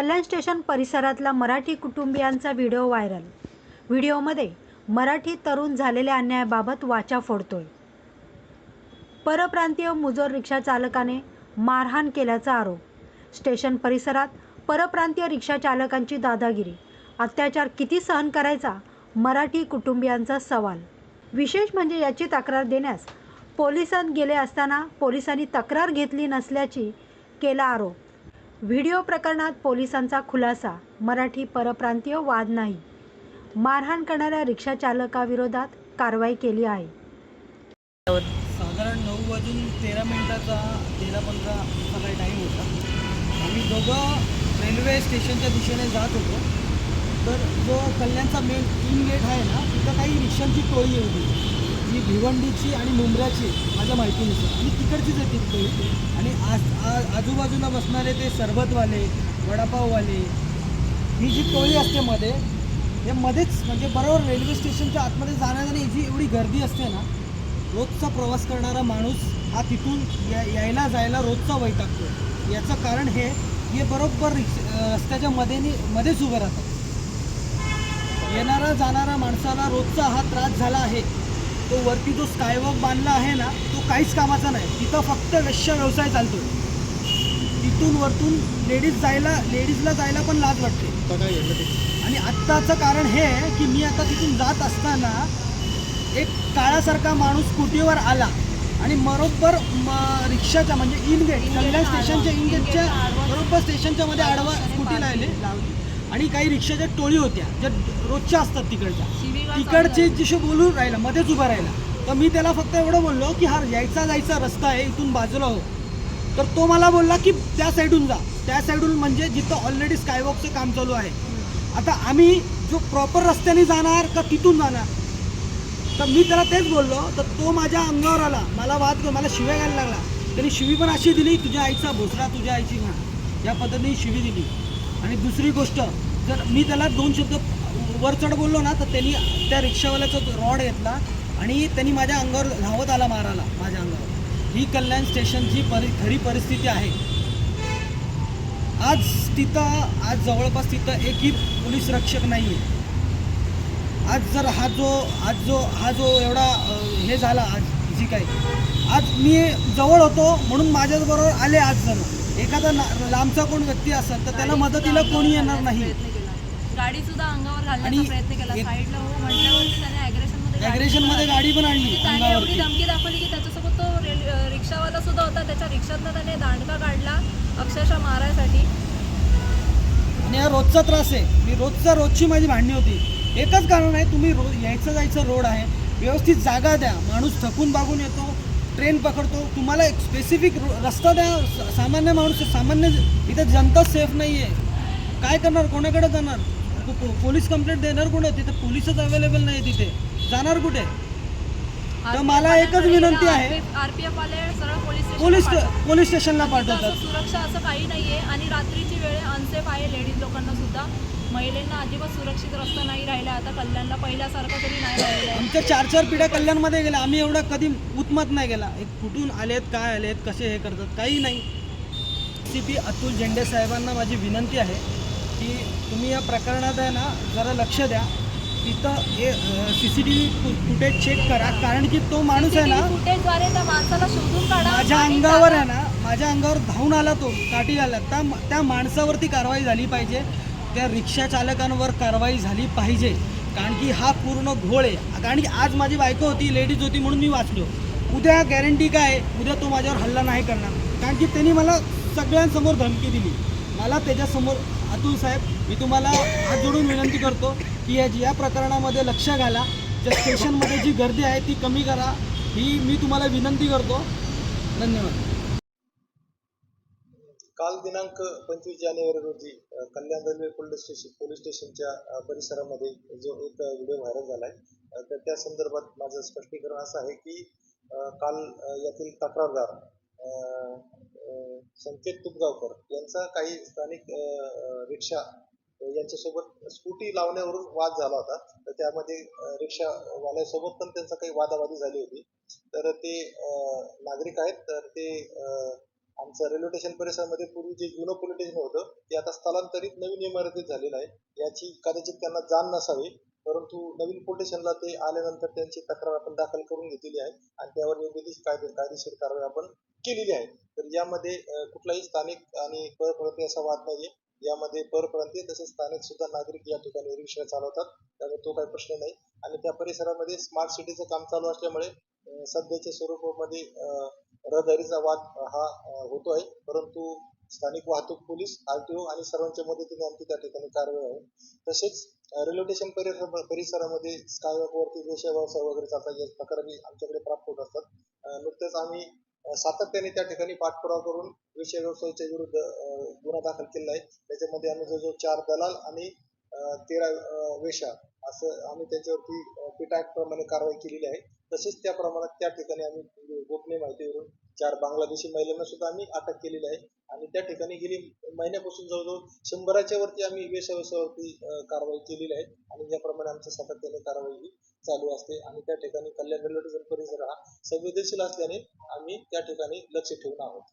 कल्याण station परिसरातला मराठी कुटुंबियांचा video viral. व्हिडिओमध्ये मराठी तरुण झालेल्या अन्यायाबाबत वाचा फोडतोय. परप्रांतीय मुजोर रिक्षा चालकाने मारहाण केल्याचा आरोप. स्टेशन परिसरात परप्रांतीय रिक्षा चालकांची दादागिरी. अत्याचार किती सहन करायचा? मराठी कुटुंबियांचा सवाल. विशेष म्हणजे याची तक्रार देण्यास पोलिसांत गेले असताना पोलिसांनी तक्रार घेतली नसल्याची केला आरोप. व्हिडिओ प्रकरणात पोलिसांचा खुलासा मराठी परप्रांतीय वाद नाही. मारहाण करणाऱ्या रिक्षा चालकाविरोधात कारवाई केली आहे. साधारण नऊ वाजून तेरा मिनिटाचा तेरा पंधरा असा काही टाईम होता. आम्ही दोघं रेल्वे स्टेशनच्या दिशेने जात होतो. तर जो कल्याणचा मेन तीन गेट आहे ना तिथं काही रिक्षांची टोळी होती ही भिवंडीची आणि मुंब्र्याची माझ्या माहितीनुसार. आणि तिकडचीच आहे ती आणि आज आजूबाजूला बसणारे ते सरबतवाले वडापाववाले ही जी टोळी असते मध्ये हे मध्येच म्हणजे बरोबर रेल्वे स्टेशनच्या आतमध्ये जाण्यासाठी जी एवढी गर्दी असते ना रोजचा प्रवास करणारा माणूस हा तिथून या यायला जायला रोजचा वैतागतो याचं कारण हे हे बरोबर रिक्ष रस्त्याच्या मध्ये मध्येच उभं राहतात. येणारा जाणारा माणसाला रोजचा हा त्रास झाला आहे. तो वरती जो स्कायवॉक बांधला आहे ना तो काहीच कामाचा नाही. तिथं फक्त वेश्या व्यवसाय चालतो तिथून वरतून लेडीज जायला लेडीजला जायला पण लाज वाटते. आणि आत्ताचं कारण हे आहे की मी आता तिथून जात असताना एक काळासारखा माणूस स्कूटीवर आला आणि बरोबर म रिक्षाच्या म्हणजे इन गेट कल्याण स्टेशनच्या इन गेटच्या बरोबर स्टेशनच्या मध्ये आडवा स्कूटी लावली. लावली. आणि काही रिक्षाच्या टोळी होत्या ज्या रोजच्या असतात तिकडच्या तिकडचे जिशे बोलून राहिला मध्येच उभा राहिला. तर मी त्याला फक्त एवढं बोललो की हा यायचा जायचा रस्ता आहे इथून बाजूला हो. तर तो मला बोलला की त्या साईडून जा. त्या साईडून म्हणजे जिथं ऑलरेडी स्कायवॉकचं काम चालू आहे. आता आम्ही जो प्रॉपर रस्त्याने जाणार का तिथून जाणार? तर मी त्याला तेच बोललो तर तो माझ्या अंगावर आला. मला वाद मला शिव्या घ्यायला लागला. त्यांनी शिवी पण अशी दिली तुझ्या आईचा भोसरा तुझ्या आईची म्हणा. या पद्धतीने शिवी दिली. आणि दुसरी गोष्ट जर मी त्याला दोन शब्द वर चढ बोललो ना तर त्यांनी त्या रिक्षावाल्याचा रॉड घेतला आणि त्यांनी माझ्या अंगावर धावत आला मारायला माझ्या अंगावर. ही कल्याण स्टेशनची परि खरी परिस्थिती आहे. आज तिथं आज जवळपास तिथं एकही पोलीस रक्षक नाही आहे आज जर हा जो आज जो हा जो एवढा हे झाला आज जी काही. आज मी जवळ होतो म्हणून माझ्याबरोबर आले आज जण. एखादा लांबचा कोण व्यक्ती असेल तर त्याला मदतीला कोणी येणार नाही. गाडी सुद्धा अंगावर घालण्याचा प्रयत्न केला. साईडला हो म्हटल्यावरती त्याने अग्रेशनमध्ये गाडी मध्ये पण आणली त्याने एवढी धमकी दाखवली की त्याच्यासोबत तो रिक्षावाला सुद्धा होता. त्याच्या रिक्षातनं त्याने दांडका काढला अक्षरशः मारायसाठी. आणि हा रोजचा त्रास आहे. मी रोजचा रोजची माझी भांडणी होती. एकच कारण आहे तुम्ही रो यायचं जायचं रोड आहे. व्यवस्थित जागा द्या. माणूस थकून बागून येतो. ट्रेन पकडतो. तुम्हाला एक स्पेसिफिक रस्ता द्या. स- सामान्य माणूस सामान्य इथे जनता सेफ नाही आहे काय करणार? कोणाकडे जाणार? पोलीस कंप्लेंट देणार कुठे तिथे पोलीसच अवेलेबल नाही तिथे. जाणार कुठे? तर मला एकच विनंती आहे. आरपीएफ वाले सरळ पोलीस पोलीस. पोलीस स्टेशनला पाठवतात. सुरक्षा असं काही नाहीये आणि रात्रीची वेळ अनसेफ आहे लेडीज लोकांना सुद्धा. महिलांना अजिबात सुरक्षित रस्ता नाही राहिला आता कल्याणला पहिल्यासारखं तरी नाही राहिलं आमच्या चार चार पिढ्या कल्याणमध्ये गेल्या. आम्ही एवढा कधी उत्मत नाही गेला. एक कुठून आलेत काय आलेत कसे हे करतात काही नाही. सी पी अतुल झेंडे साहेबांना माझी विनंती आहे की तुम्ही या प्रकरणात आहे ना जरा लक्ष द्या. तिथं हे C C T V footage check करा. कारण की तो माणूस आहे ना फुटेजद्वारे त्या माणसाला शोधून काढा माझ्या आणि अंगावर आहे ना माझ्या अंगावर धावून आला तो काठी आला. त्या त्या माणसावरती कारवाई झाली पाहिजे. त्या रिक्षा चालकांवर कारवाई झाली पाहिजे. कारण की हा पूर्ण घोळ आहे. कारण की आज माझी बायको होती लेडीज होती म्हणून मी वाचलो. उद्या गॅरंटी काय आहे? उद्या तो माझ्यावर हल्ला नाही करणार. कारण की त्यांनी मला सगळ्यांसमोर धमकी दिली. मला त्याच्यासमोर अतुल साहेब मी तुम्हाला हात जोडून विनंती करतो की या या प्रकरणामध्ये लक्ष घाला. ज्या स्टेशनमध्ये जी गर्दी आहे ती कमी करा. ही मी तुम्हाला विनंती करतो. धन्यवाद. काल दिनांक पंचवीस जानेवारी रोजी Kalyan railway police station police स्टेशनच्या परिसरामध्ये जो एक व्हिडिओ व्हायरल झाला आहे तर त्या संदर्भात माझं स्पष्टीकरण असं आहे की काल यातील तक्रारदार संकेत तुपगावकर यांचा काही स्थानिक रिक्षा यांच्यासोबत स्कूटी लावण्यावरून वाद झाला होता. तर त्यामध्ये अ, रिक्षावाल्यासोबत पण त्यांचा काही वादावादी झाली होती. तर ते नागरिक आहेत. तर ते आमचं रेल्वे स्टेशन परिसरामध्ये पूर्वी जे जुनं पोलीस स्टेशन होतं ते आता स्थलांतरित नवीन इमारतीत झालेलं आहे. याची कदाचित त्यांना जाण नसावी. परंतु नवीन कोटेशनला ते आल्यानंतर त्यांची तक्रार आपण दाखल करून घेतलेली आहे आणि त्यावर योग्य ती कायदे कायदेशीर कारवाई आपण केलेली आहे. तर यामध्ये कुठलाही स्थानिक आणि परप्रांतीय असा वाद नाहीये. यामध्ये परप्रांतीय तसेच स्थानिक सुद्धा नागरिक या ठिकाणी रिक्षा चालवतात. त्यामुळे तो काही प्रश्न नाही. आणि त्या परिसरामध्ये स्मार्ट सिटीचं काम चालू असल्यामुळे सध्याच्या स्वरूपामध्ये रहदारीचा वाद हा होतो आहे परंतु स्थानिक वाहतूक पोलीस आरटीओ आणि सर्वांच्या मदतीने आमची त्या ठिकाणी कारवाई आहे. तसेच रेल्वे स्टेशन परिसर परिसरामध्ये स्कायवॉकवरती वेश्या व्यवसाय वगैरे चालतात या तक्रारी आमच्याकडे प्राप्त होत असतात. नुकतेच आम्ही सातत्याने त्या ठिकाणी पाठपुरावा करून विषय व्यवसायाच्या विरुद्ध गुन्हा दाखल केला आहे. त्याच्यामध्ये आम्ही जवळजवळ चार दलाल आणि तेरा वेशा असं आम्ही त्याच्यावरती पिटा प्रमाणे कारवाई केलेली आहे. तसेच त्या प्रमाणात त्या ठिकाणी आम्ही गोपनीय माहितीवरून चार बांगलादेशी महिलांना सुद्धा आम्ही अटक केलेली आहे. आणि त्या ठिकाणी गेली. महिन्यापासून जवळजवळ शंभराच्या वरती आम्ही वेशावेशावरती कारवाई केलेली आहे. आणि याप्रमाणे आमच्या सातत्याने कारवाई ही चालू असते. आणि त्या ठिकाणी कल्याण रेल्वे परिसर हा संवेदनशील असल्याने आम्ही त्या ठिकाणी लक्ष ठेवून आहोत.